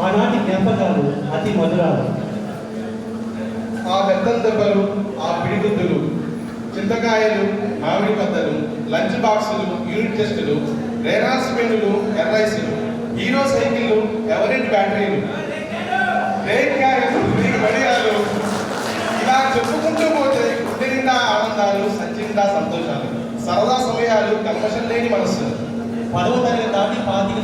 ఆనాటి జ్ఞాపకాలు అతి మధురాలు. ఆ బెత్తం దెబ్బలు ఆ పిడిగుద్దులు చింతకాయలు మామిడి పద్దలు లంచ్ బాక్సులు యూనిట్ టెస్టులు రేరాన్స్ పెన్నులు ఎర్రైసులు హీరో సైకిళ్ళు ఎవరెంట్ బ్యాటరీలు. బ్రేక్ క్యారెట్లు బ్రేక్ గడియాలు ఇలా చెప్పుకుంటూ పోతే గుండె నిండా ఆనందాలు సంచి నిండా సంతోషాలు సరదా సమయాలు కల్మషం లేని మనస్సు పదవ తరగతి దాటి పాతిక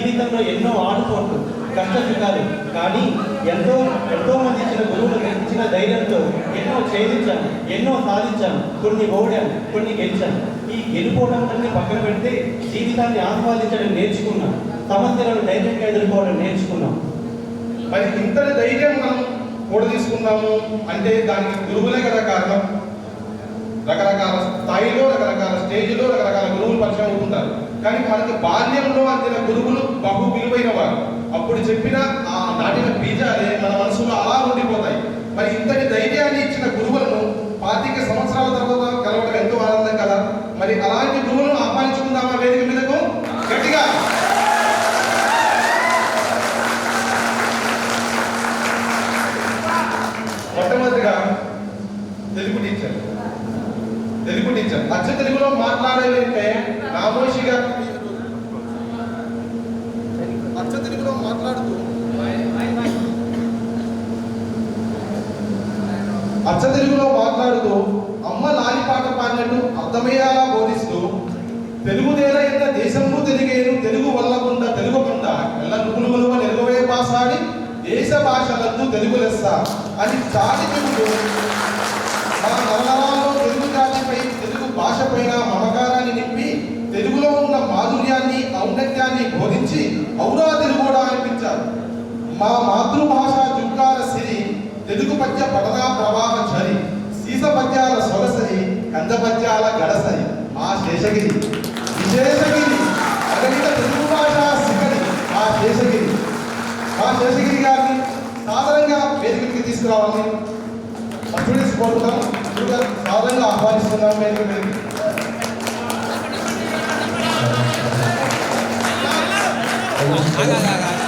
జీవితంలో ఎన్నో ఆడుకోట్లు కష్టసుఖాలు కానీ ఎంతో ఎంతో మంది ఇచ్చిన గురువులు ఇచ్చిన ధైర్యంతో ఎన్నో ఛేదించాను ఎన్నో సాధించాను. కొన్ని ఓడాను కొన్ని గెలిచాను. ఈ గెలిపోవడం పక్కన పెడితే జీవితాన్ని ఆస్వాదించడం నేర్చుకున్నాం. సమస్యలను ధైర్యంగా ఎదుర్కోవడం నేర్చుకున్నాం. మరి ఇంతటి ధైర్యం మనం కూడా తీసుకున్నాము అంటే దానికి గురువులే కదా కారణం. రకరకాల స్థాయిలో రకరకాల స్టేజ్లో రకరకాల గురువులు పరిచయం అవుతుంటారు. కానీ మనకి బాల్యంలో అందిన గురువులు అప్పుడు చెప్పిన ఆ నాటిన బీజాలే మన మనసులో అలా ఉండిపోతాయి. మరి ఇంతటి ధైర్యాన్ని ఇచ్చిన గురువులను పాతిక సంవత్సరాల తర్వాత కలవడం ఎంతో ఆనందం కదా? మరి అలాంటి గురువులను ఆహ్వానించుకుందామా వేదిక మీదకు? గట్టిగా. మొట్టమొదటిగా తెలుగు టీచర్ తెలుగు టీచర్ అచ్చ తెలుగులో మాట్లాడాలంటే నామోషిగా అచ్చ తెలుగులో మాట్లాడుతూ అచ్చ తెలుగులో మాట్లాడుతూ అమ్మ లాలి పాట పాడినట్టు అర్థమయ్యేలా బోధిస్తూ తెలుగు నేల దేశము తెలుగేను తెలుగు వల్లకుండా తెలుగుకుండ ఎల్ల నువ్వులు వలువ పాసాడి దేశ భాషలందు తెలుగు లెస్స అని చాటి చెబుతూ మన నవనరాల్లో తెలుగు జాతిపై తెలుగు భాషపైన మమకారాన్ని నింపి తెలుగులో ఉన్న మాధుర్యాన్ని ఔన్నత్యాన్ని బోధించి ఔరా తెలుగుడా అనిపించారు. మా మాతృభాష తెలుగు పద్య పటనా ప్రవాహ చరి సీస పద్యాల సొగసరి కంద పద్యాల గడసరి మా శేషగిరి. విశేషగిరి అగణిత తెలుగు భాష శిఖరి మా శేషగిరి. మా శేషగిరి గారిని సాధారణంగా వేదికకి తీసుకురావాలని స్టూడెంట్స్ కోరుతాం సాధారణంగా ఆహ్వానిస్తున్నాం వేదిక మీదకి. ఆగా.